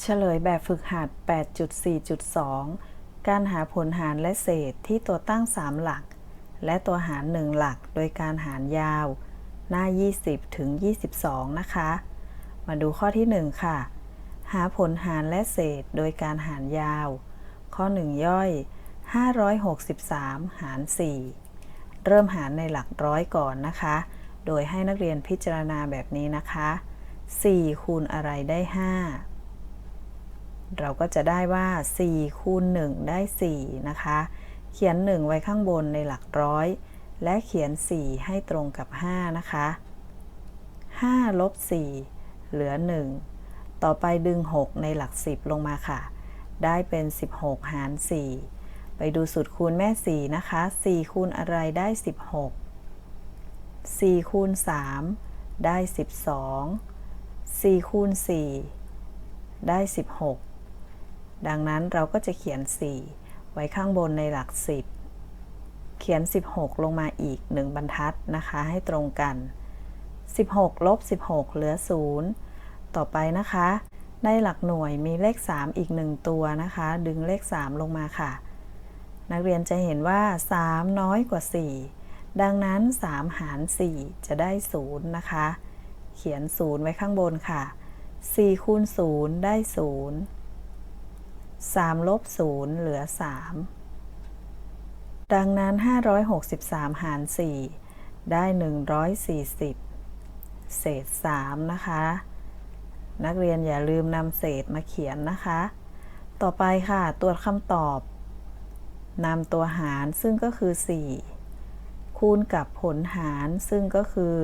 เฉลยแบบฝึกหัด 8.4.2 การหาผลหารและเศษที่ตัวตั้ง 3 หลัก และตัวหาร 1 หลัก โดยการหารยาว หน้า 20 ถึง 22 นะคะ มาดูข้อที่ 1 ค่ะ หาผลหารและเศษโดยการหารยาว ข้อ 1 ย่อย 563 หาร 4 เริ่มหารในหลักร้อยก่อนนะคะ โดยให้นักเรียนพิจารณาแบบนี้นะคะ 4 คูณอะไรได้ 5 เราก็จะได้ว่า 4 คูณ 1 ได้ 4 นะคะ เขียน 1 ไว้ข้างบนในหลักร้อย และเขียน 4 ให้ตรงกับ 5 นะคะ 5 ลบ 4 เหลือ 1 ต่อไปดึง 6 ในหลัก 10 ลงมาค่ะ ได้เป็น 16 หาร 4 ไปดูสูตรคูณแม่ 4 นะคะ 4 คูณอะไรได้ 16 4 คูณ 3 ได้ 12 4 คูณ 4 ได้ 16 ดังนั้นเราก็จะเขียน 4 ไว้ข้างบนในหลัก 10 เขียน 16 ลงมาอีก 1 บรรทัดนะคะ ให้ตรงกัน 16 ลบ 16 เหลือ 0 ต่อไปนะคะ ในหลักหน่วยมีเลข 3 อีก 1 ตัวนะคะ ดึงเลข 3 ลงมาค่ะ นักเรียนจะเห็นว่า 3 น้อยกว่า 4 ดังนั้น 3 หาร 4 จะได้ 0 นะคะ เขียน 0 ไว้ข้างบนค่ะ 4 คูณ 0 ได้ 0 3 ลบ 0 เหลือ 3 ดังนั้น 563 หาร 4 ได้ 140 เศษ 3 นะคะ นักเรียนอย่าลืมนำเศษมาเขียนนะคะ ต่อไปค่ะตรวจคำตอบนำตัวหารซึ่งก็คือ 4 คูณกับผลหารซึ่งก็คือ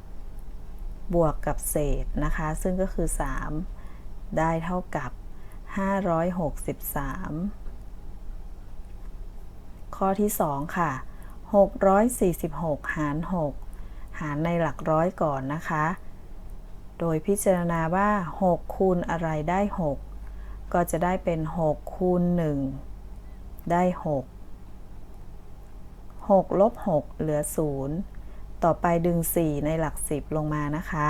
140 บวกกับเศษนะคะ ซึ่งก็คือ 3 ได้เท่ากับ 563 ข้อที่ 2 ค่ะ 646 หาร 6 หารในหลักร้อยก่อนนะคะ โดยพิจารณาว่า 6 คูณอะไรได้ 6 ก็จะได้เป็น 6 คูณ 1 ได้ 6 6 ลบ 6 เหลือ 0 ต่อไปดึง 4 ในหลัก 10 ลงมานะคะ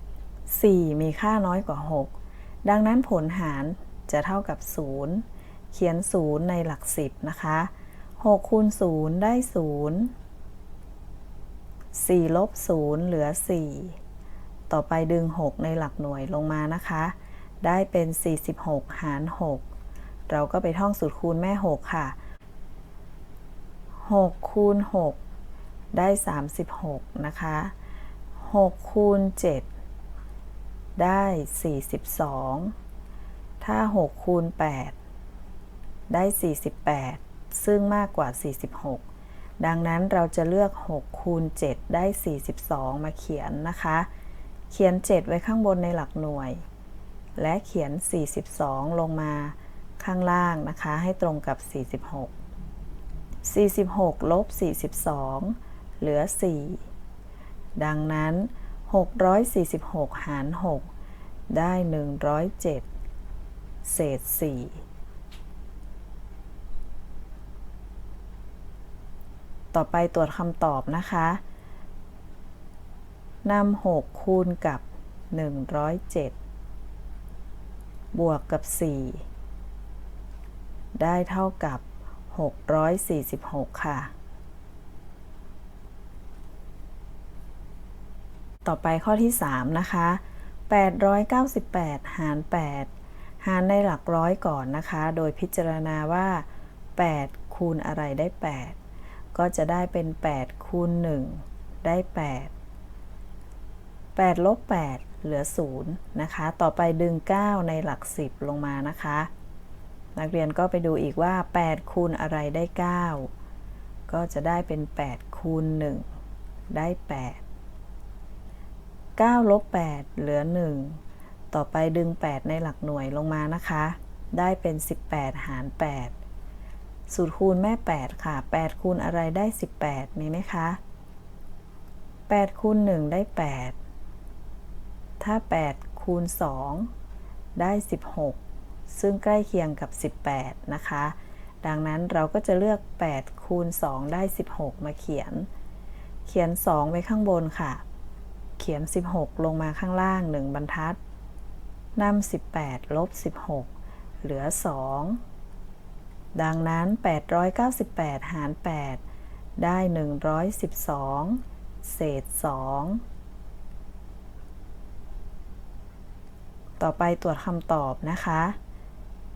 4 มีค่าน้อยกว่า 6 ดังนั้นผลหารจะเท่ากับ 0 เขียน 0 ในหลัก 10 นะคะ6คูณ0ได้ 0 4 ลบ 0 เหลือ 4 ต่อไปดึง 6 ในหลักหน่วยลงมานะคะ ได้เป็น 46 หาร 6 เราก็ไปท่องสูตรคูณแม่ 6 ค่ะ 6 คูณ 6 ได้ 36 นะคะ 6 คูณ 7 ได้ 42 ถ้า 6 คูณ 8 ได้ 48 ซึ่งมากกว่า 46 ดังนั้นเราจะเลือก 6 คูณ 7 ได้ 42 มาเขียนนะคะ เขียน 7 ไว้ข้างบนในหลักหน่วย และเขียน 42 ลงมาข้างล่างนะคะ ให้ตรงกับ 46 46 ลบ 42 เหลือ 4 ดังนั้น 646 หาร 6 ได้ 107 เศษ 4 ต่อไปตรวจคำตอบนะคะนำ6คูณกับ 107 บวกกับ 4 ได้เท่ากับ 646 ค่ะ ต่อไปข้อที่ 3 นะคะ 898 หาร 8 หารในหลักร้อยก่อนนะคะ โดยพิจารณาว่า 8 คูณอะไรได้ 8 ก็จะได้เป็น 8 คูณ 1 ได้ 8 8ลบ8เหลือ 0 นะคะ ต่อไปดึง 9 ในหลัก 10 ลงมานะคะ นักเรียนก็ไปดูอีกว่า 8 คูณอะไรได้ 9 ก็จะได้เป็น 8 คูณ 1 ได้ 8 9ลบ8เหลือ 1 ต่อไปดึง 8 ในหลักหน่วยลงมานะคะ ได้เป็น 18 หาร 8 สูตรคูณแม่ 8 ค่ะ 8 คูณอะไรได้ 18 มีไหมคะ 8 คูณ 1 ได้ 8 ถ้า 8 คูณ 2 ได้ 16 ซึ่งใกล้เคียงกับ 18 นะคะ ดังนั้นเราก็จะเลือก 8 คูณ 2 ได้ 16 มาเขียน เขียน 2 ไว้ข้างบนค่ะ เขียน 16 ลงมาข้างล่าง 1 บรรทัดนำ18 ลบ 16 เหลือ 2 ดังนั้น 898 หาร 8 ได้ 112 เศษ 2 ต่อไปตรวจคำตอบนะคะ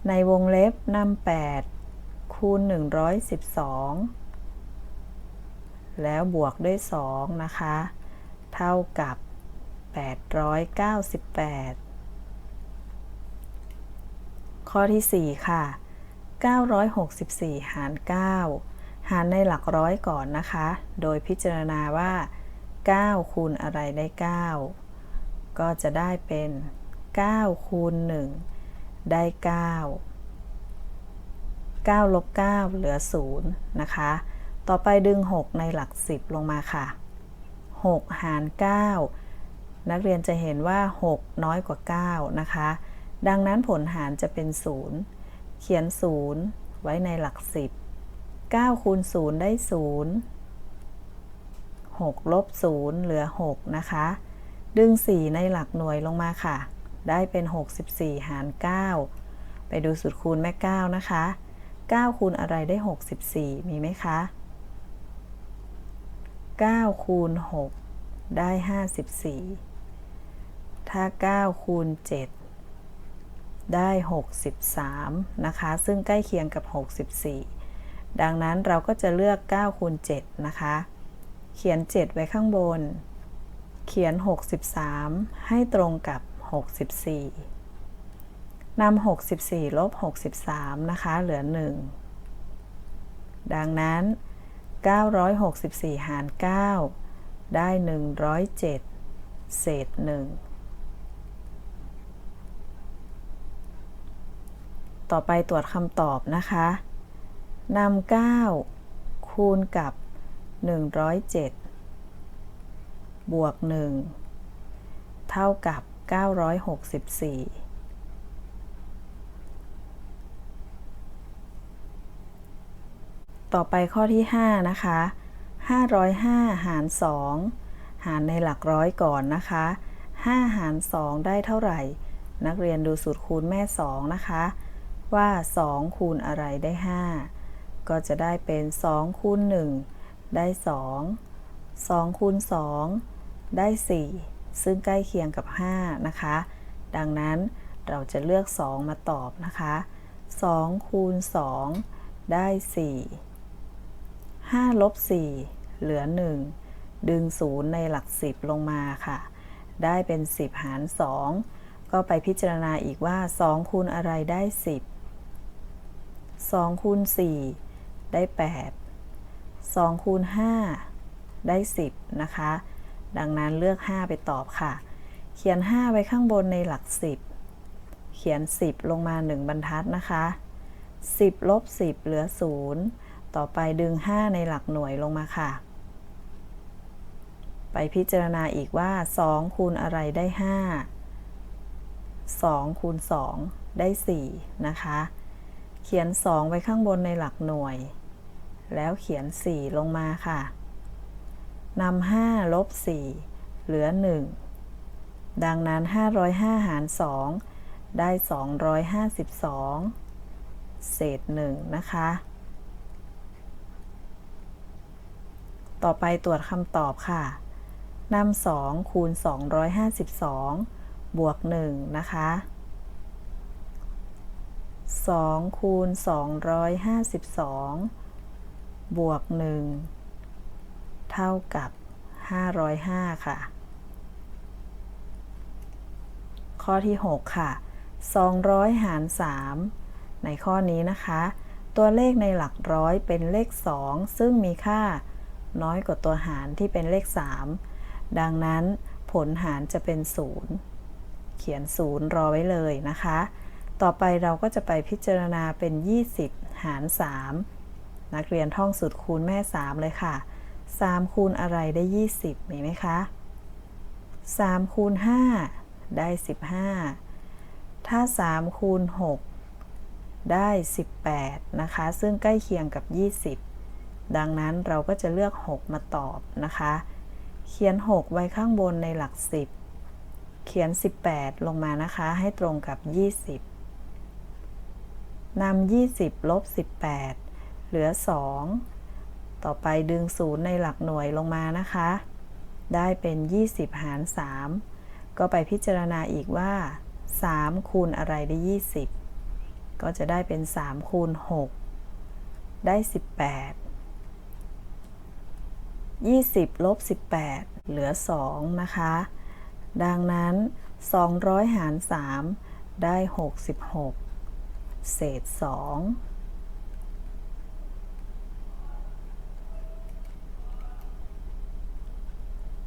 ในวงเล็บนำ8 คูณ 112 แล้วบวกด้วย 2 นะคะ เท่ากับ 898 ข้อที่ 4 ค่ะ 964 หาร 9 หารในหลักร้อยก่อนนะคะ โดยพิจารณาว่า 9 คูณอะไรได้ 9 ก็จะได้เป็น 9 คูณ 1 ได้ 9 9ลบ9เหลือ 0 นะคะ ต่อไปดึง 6 ในหลัก 10 ลงมาค่ะ 6 หาร 9 นักเรียนจะเห็นว่า 6 น้อยกว่า 9 นะคะ ดังนั้นผลหารจะเป็น 0 เขียน 0 ไว้ในหลัก 10 9 คูณ 0 ได้ 0 6 ลบ 0 เหลือ 6 นะคะ ดึง 4 ในหลักหน่วยลงมาค่ะ ได้เป็น 64 หาร 9 ไปดูสูตรคูณแม่ 9 นะคะ 9 คูณอะไรได้ 64 มีไหมคะ 9 คูณ 6 ได้ 54 ถ้า 9 คูณ 7 ได้ 63 นะคะ ซึ่งใกล้เคียงกับ 64 ดังนั้นเราก็จะเลือก 9 คูณ 7 นะคะ เขียน 7 ไว้ข้างบน เขียน 63 ให้ตรงกับ 64 นำ 64 ลบ 63 นะคะ เหลือ 1 ดังนั้น 964 หาร 9 ได้ 107 เศษ 1 ต่อไปตรวจคำตอบนะคะนำ9 คูณกับ 107 บวก 1 เท่ากับ 964 ต่อไปข้อที่ 5 นะคะ 505 หาร 2 หารในหลักร้อยก่อนนะคะ 5 หาร 2 ได้เท่าไหร่ นักเรียนดูสูตรคูณแม่ 2 นะคะ ว่า 2 คูณอะไรได้ 5 ก็จะได้เป็น 2 คูณ 1 ได้ 2 2 คูณ 2 ได้ 4 ซึ่งใกล้เคียงกับ 5 นะคะ ดังนั้นเราจะเลือก 2 มาตอบนะคะ 2 คูณ 2 ได้ 4 5ลบ4เหลือ 1 ดึง 0 ในหลัก 10 ลงมาค่ะ ได้เป็น 10 หาร 2 ก็ไปพิจารณาอีกว่า 2 คูณอะไรได้ 10 2 คูณ 4 ได้ 8 2 คูณ 5 ได้ 10 นะคะ ดังนั้นเลือก 5 ไปตอบค่ะ เขียน 5 ไว้ข้างบนในหลัก 10 เขียน 10 ลงมา 1 บรรทัดนะคะ 10ลบ10 เหลือ 0 ต่อไปดึง 5 ในหลักหน่วยลงมาค่ะ ไปพิจารณาอีกว่า 2 คูณอะไรได้ 5 2 คูณ 2 ได้ 4 นะคะ เขียน 2 ไว้ข้างบนในหลักหน่วย แล้วเขียน 4 ลงมาค่ะนำ5ลบ 4 เหลือ 1 ดังนั้น 505 หาร 2 ได้ 252 เศษ 1 นะคะ ต่อไปตรวจคำตอบค่ะนำ2คูณ 252 บวก 1 นะคะ 2 คูณ 252 บวก 1 เท่ากับ 505 ค่ะ ข้อที่ 6 ค่ะ 200 หาร 3 ในข้อนี้นะคะ ตัวเลขในหลักร้อยเป็นเลข 2 ซึ่งมีค่า น้อยกว่าตัวหารที่เป็นเลข 3 ดังนั้นผลหารจะเป็น 0 เขียน 0 รอไว้เลยนะคะ ต่อไปเราก็จะไปพิจารณาเป็น 20 หาร 3 นักเรียนท่องสูตรคูณแม่ 3 เลยค่ะ 3 คูณอะไรได้ 20 มีไหมคะ 3 คูณ 5 ได้ 15 ถ้า 3 คูณ 6 ได้ 18 นะคะ ซึ่งใกล้เคียงกับ 20 ดังนั้นเราก็จะเลือก 6 มาตอบนะคะ เขียน 6 ไว้ข้างบนในหลัก 10 เขียน 18 ลงมานะคะ ให้ตรงกับ 20นำ20 ลบ 18 เหลือ 2 ต่อไปดึงศูนย์ในหลักหน่วยลงมานะคะ ได้เป็น 20 หาร 3 ก็ไปพิจารณาอีกว่า 3 คูณอะไรได้ 20 ก็จะได้เป็น 3 คูณ 6 ได้ 18 20ลบ18 เหลือ 2 นะคะ ดังนั้น 200 หาร 3 ได้ 66 เศษ 2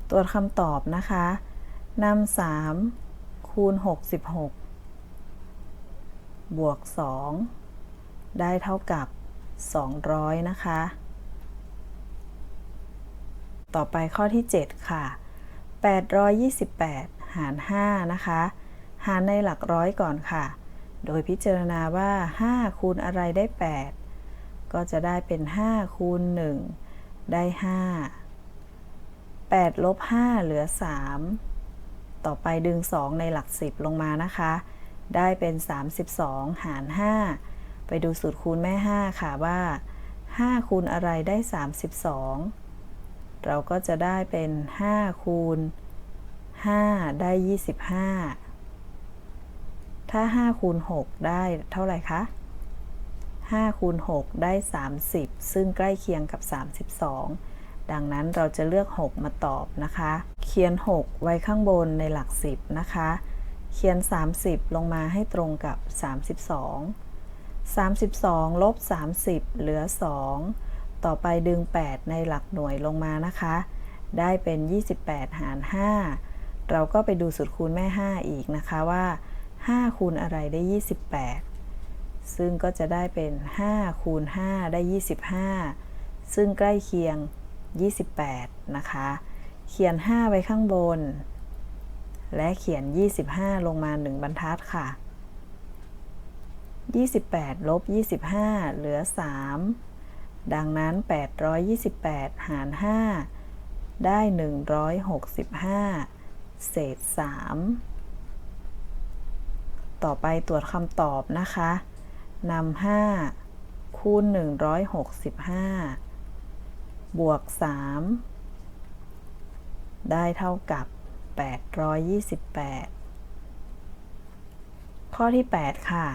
ตรวจคำตอบนะคะนำ3คูณ 66 บวก 2 ได้เท่ากับ 200 นะคะ ต่อไปข้อที่ 7 ค่ะ 828 หาร 5 นะคะ หารในหลักร้อยก่อนค่ะ โดยพิจารณาว่า 5 คูณอะไรได้ 8 ก็จะได้เป็น 5 คูณ 1 ได้ 5 8 ลบ 5 เหลือ 3 ต่อไปดึง 2 ในหลัก 10 ลงมานะคะ ได้เป็น 32 หาร 5 ไปดูสูตรคูณแม่ 5 ค่ะว่า 5 คูณอะไรได้ 32 เราก็จะได้เป็น 5 คูณ 5 ได้ 25 ถ้า 5 คูณ 6 ได้เท่าไหร่คะ 5 คูณ 6 ได้ 30 ซึ่งใกล้เคียงกับ 32 ดังนั้นเราจะเลือก 6 มาตอบนะคะ เขียน 6 ไว้ข้างบนในหลัก 10 นะคะ เขียน 30 ลงมาให้ตรงกับ 32 32 ลบ 30 เหลือ 2 ต่อไปดึง 8 ในหลักหน่วยลงมานะคะ ได้เป็น 28 หาร 5 เราก็ไปดูสูตรคูณแม่ 5 อีกนะคะว่า 5 คูณอะไรได้ 28 ซึ่งก็จะได้เป็น 5 คูณ 5 ได้ 25 ซึ่งใกล้เคียง 28 นะคะ เขียน 5 ไว้ข้างบน และเขียน 25 ลงมา 1 บรรทัดค่ะ 28 ลบ 25 เหลือ 3 ดังนั้น 828 หาร 5 ได้ 165 เศษ 3 ต่อไปตรวจคำตอบนะคะนำ 5 คูณ 165 บวก 3 ได้เท่ากับ 828 ข้อที่ 8 ค่ะ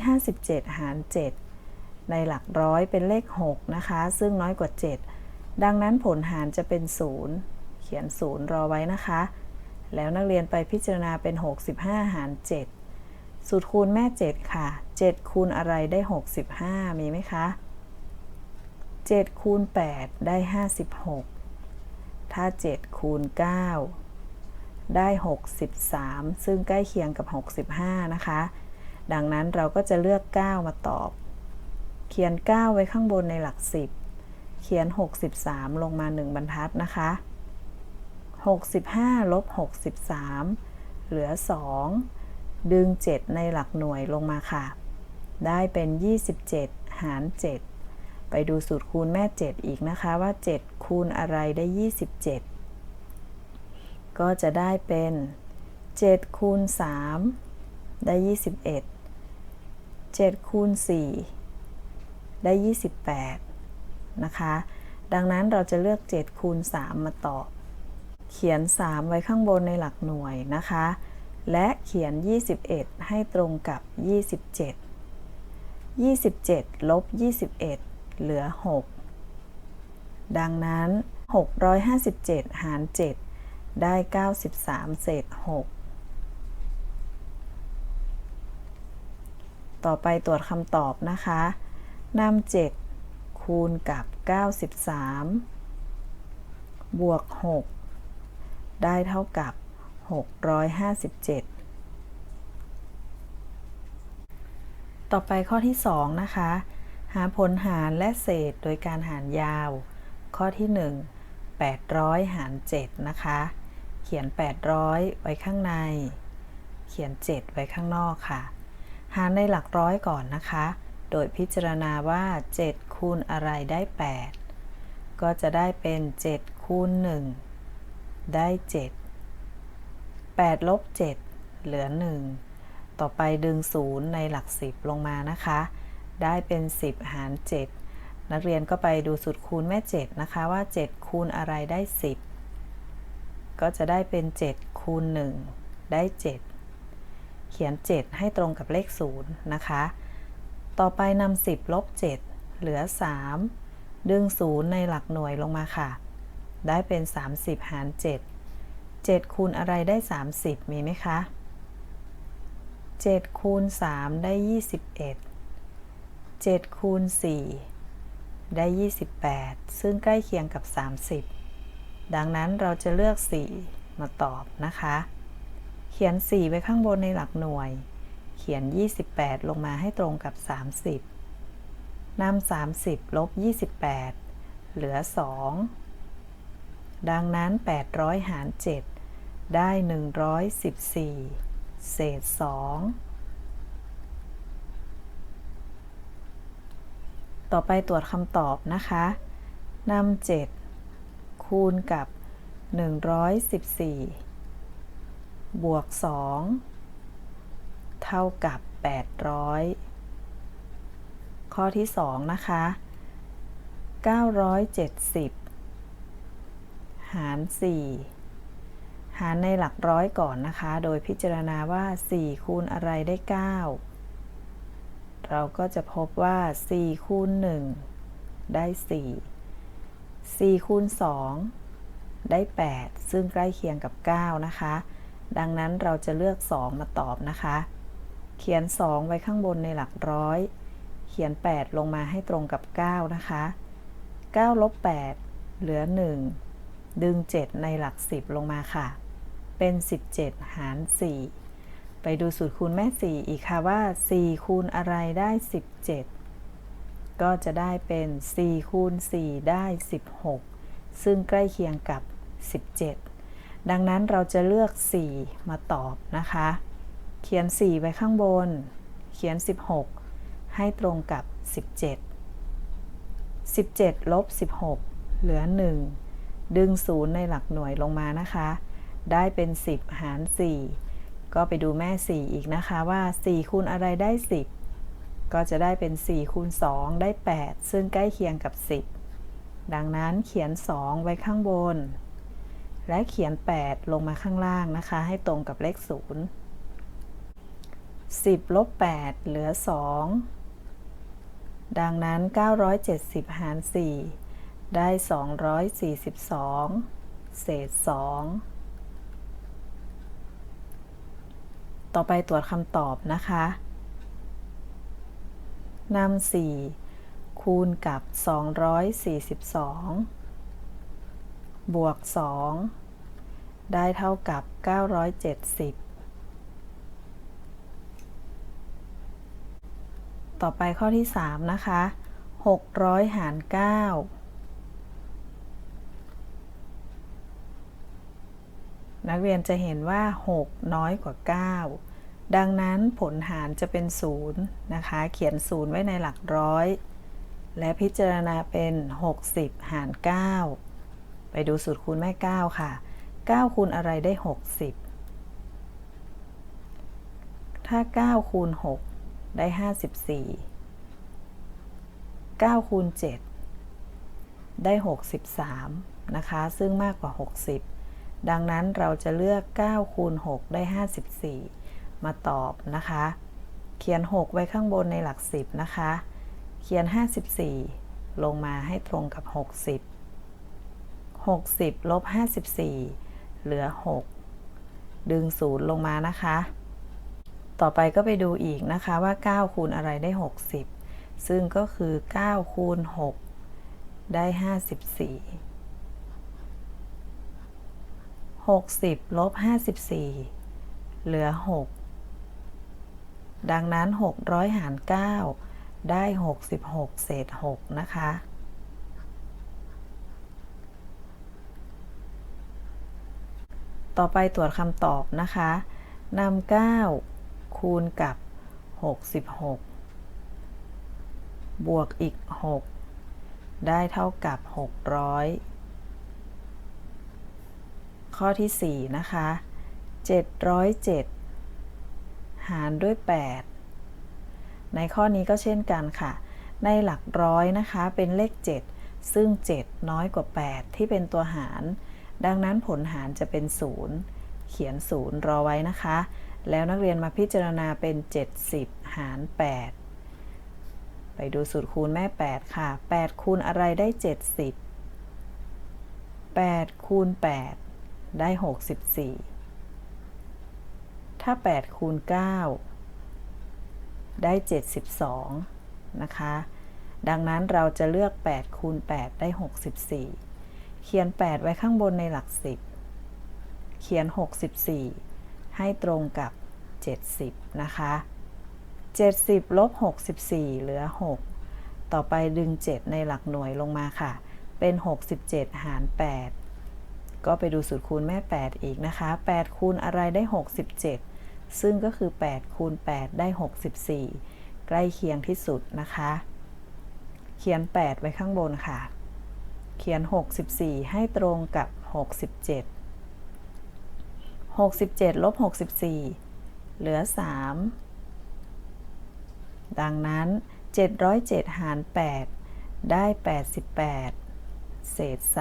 657 หาร 7 ในหลักร้อยเป็นเลข 6 นะคะ ซึ่งน้อยกว่า 7 ดังนั้นผลหารจะเป็น 0 เขียน 0 รอไว้นะคะ แล้วนักเรียนไปพิจารณาเป็น 65 หาร 7 สูตรคูณแม่ 7 ค่ะ 7 คูณอะไรได้ 65 มีไหมคะ 7 คูณ 8 ได้ 56 ถ้า 7 คูณ 9 ได้ 63 ซึ่งใกล้เคียงกับ 65 นะคะ ดังนั้นเราก็จะเลือก 9 มาตอบ เขียน 9 ไว้ข้างบนในหลัก 10 เขียน 63 ลงมา 1 บรรทัดนะคะ 65ลบ63 เหลือ 2 ดึง 7 ในหลักหน่วยลงมาค่ะ ได้เป็น 27 หาร 7 ไปดูสูตรคูณแม่ 7 อีกนะคะว่า 7 คูณอะไรได้ 27 ก็จะได้เป็น 7 คูณ 3 ได้ 21 7 คูณ 4 ได้ 28 นะคะ ดังนั้นเราจะเลือก 7 คูณ 3 มาตอบ เขียน 3 ไว้ข้างบนในหลักหน่วยนะคะ และเขียน 21 ให้ตรงกับ 27 27 ลบ 21 เหลือ 6 ดังนั้น 657 หาร 7 ได้ 93 เศษ 6 ต่อไปตรวจคำตอบนะคะ นำ7คูณกับ 93 บวก 6 ได้เท่ากับ 657 ต่อไปข้อที่ 2 นะคะ หาผลหารและเศษโดยการหารยาว ข้อที่ 1 800 หาร 7 นะคะ เขียน 800 ไว้ข้างใน เขียน 7 ไว้ข้างนอกค่ะ หารในหลักร้อยก่อนนะคะ โดยพิจารณาว่า 7 คูณอะไรได้ 8 ก็จะได้เป็น 7 คูณ 1 ได้ 7 8 ลบ 7 เหลือ 1 ต่อไปดึง 0 ในหลัก 10 ลงมานะคะ ได้เป็น 10 หาร 7 นักเรียนก็ไปดูสูตรคูณแม่ 7 นะคะว่า 7 คูณอะไรได้ 10 ก็จะได้เป็น 7 คูณ 1 ได้ 7 เขียน 7 ให้ตรงกับเลข 0 นะคะ ต่อไปนำ10ลบ7เหลือ 3 ดึง 0 ในหลักหน่วยลงมาค่ะ ได้เป็น 30 หาร 7 7 คูณอะไรได้ 30 มีไหมคะ 7 คูณ 3 ได้ 21 7 คูณ 4 ได้ 28 ซึ่งใกล้เคียงกับ 30 ดังนั้นเราจะเลือก 4 มาตอบนะคะ เขียน 4 ไว้ข้างบนในหลักหน่วย เขียน 28 ลงมาให้ตรงกับ 30 นำ 30 ลบ 28 เหลือ 2 ดังนั้น 800 หาร 7 ได้ 114 เศษ 2 ต่อไปตรวจคำตอบนะคะนำ 7 คูณกับ 114 บวก 2 เท่ากับ 800 ข้อที่ 2 นะคะ 970 หาร 4 หารในหลักร้อยก่อนนะคะ โดยพิจารณาว่า 4 คูณอะไรได้ 9 เราก็จะพบว่า 4 คูณ 1 ได้ 4 4 คูณ 2 ได้ 8 ซึ่งใกล้เคียงกับ 9 นะคะดังนั้นเราจะเลือก 2 มาตอบนะคะ เขียน 2 ไว้ข้างบนในหลักร้อย เขียน 8 ลงมาให้ตรงกับ 9 นะคะ9ลบ8เหลือ 1 ดึง 7 ในหลัก 10 ลงมาค่ะ เป็น 17 หาร 4 ไปดูสูตรคูณแม่ 4 อีกค่ะว่า 4 คูณอะไรได้ 17 ก็จะได้เป็น 4 คูณ 4 ได้ 16 ซึ่งใกล้เคียงกับ 17 ดังนั้นเราจะเลือก 4 มาตอบนะคะ เขียน 4 ไว้ข้างบน เขียน 16 ให้ตรงกับ 17 17ลบ16 เหลือ 1 ดึง 0 ในหลักหน่วยลงมานะคะ ได้เป็น 10 หาร 4 ก็ไปดูแม่ 4 อีกนะคะว่า 4 คูณอะไรได้ 10 ก็จะได้เป็น 4 คูณ 2 ได้ 8 ซึ่งใกล้เคียงกับ 10 ดังนั้นเขียน 2 ไว้ข้างบน และเขียน 8 ลงมาข้างล่างนะคะ ให้ตรงกับเลข 0 10ลบ8เหลือ 2 ดังนั้น 970 หาร 4 ได้ 242 เศษ 2 ต่อไปตรวจคำตอบนะคะนำ4 คูณกับ 242 บวก 2 ได้เท่ากับ 970 ต่อไปข้อที่ 3 นะคะ 600 หาร 9 นักเรียนจะเห็นว่า 6 น้อยกว่า 9 ดังนั้นผลหารจะเป็น 0 นะคะ เขียน 0 ไว้ในหลักร้อย และพิจารณาเป็น 60 หาร 9 ไปดูสูตรคูณแม่ 9 ค่ะ 9 คูณอะไรได้ 60 ถ้า 9 คูณ 6 ได้ 54 9คูณ7ได้ 63 นะคะ ซึ่งมากกว่า 60 ดังนั้นเราจะเลือก 9 คูณ 6 ได้ 54 มาตอบนะคะ เขียน 6 ไว้ข้างบนในหลัก 10 นะคะ เขียน 54 ลงมาให้ตรงกับ 60 60ลบ54 เหลือ 6 ดึง 0 ลงมานะคะ ต่อไปก็ไปดูอีกนะคะว่า 9 คูณอะไรได้ 60 ซึ่งก็คือ 9 คูณ 6 ได้ 54 60 ลบ 54 เหลือ 6 ดังนั้น 600 หาร 9 ได้ 66 เศษ 6 นะคะต่อไปตรวจคำตอบนะคะนำ9 คูณกับ 66 บวกอีก 6 ได้เท่ากับ 600 ข้อที่ 4 นะคะ 707 หารด้วย 8 ในข้อนี้ก็เช่นกันค่ะ ในหลักร้อยนะคะเป็นเลข 7 ซึ่ง 7 น้อยกว่า 8 ที่เป็นตัวหาร ดังนั้นผลหารจะเป็น 0 เขียน 0 รอไว้นะคะ แล้วนักเรียนมาพิจารณาเป็น 70 หาร 8 ไปดูสูตรคูณแม่ 8 ค่ะ 8 คูณอะไรได้ 70 8 คูณ 8 ได้ 64 ถ้า 8 คูณ 9 ได้ 72 นะคะ ดังนั้นเราจะเลือก 8 คูณ 8 ได้ 64 เขียน 8 ไว้ข้างบนในหลัก 10 เขียน 64 ให้ตรงกับ 70 นะคะ 70ลบ64 เหลือ 6 ต่อไปดึง 7 ในหลักหน่วยลงมาค่ะ เป็น 67 หาร 8 ก็ไปดูสูตรคูณแม่ 8 อีกนะคะ 8 คูณอะไรได้ 67 ซึ่งก็คือ 8 คูณ 8 ได้ 64 ใกล้เคียงที่สุดนะคะ เขียน 8 ไว้ข้างบนค่ะ เขียน 64 ให้ตรงกับ 67 67ลบ64 เหลือ 3 ดังนั้น 707 หาร 8 ได้ 88 เศษ 3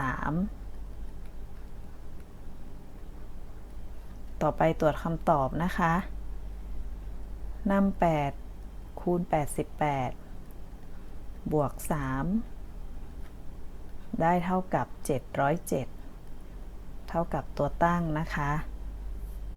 ต่อไปตรวจคำตอบนะคะนำ8คูณ 88 บวก 3 ได้เท่ากับ 707 เท่ากับตัวตั้งนะคะ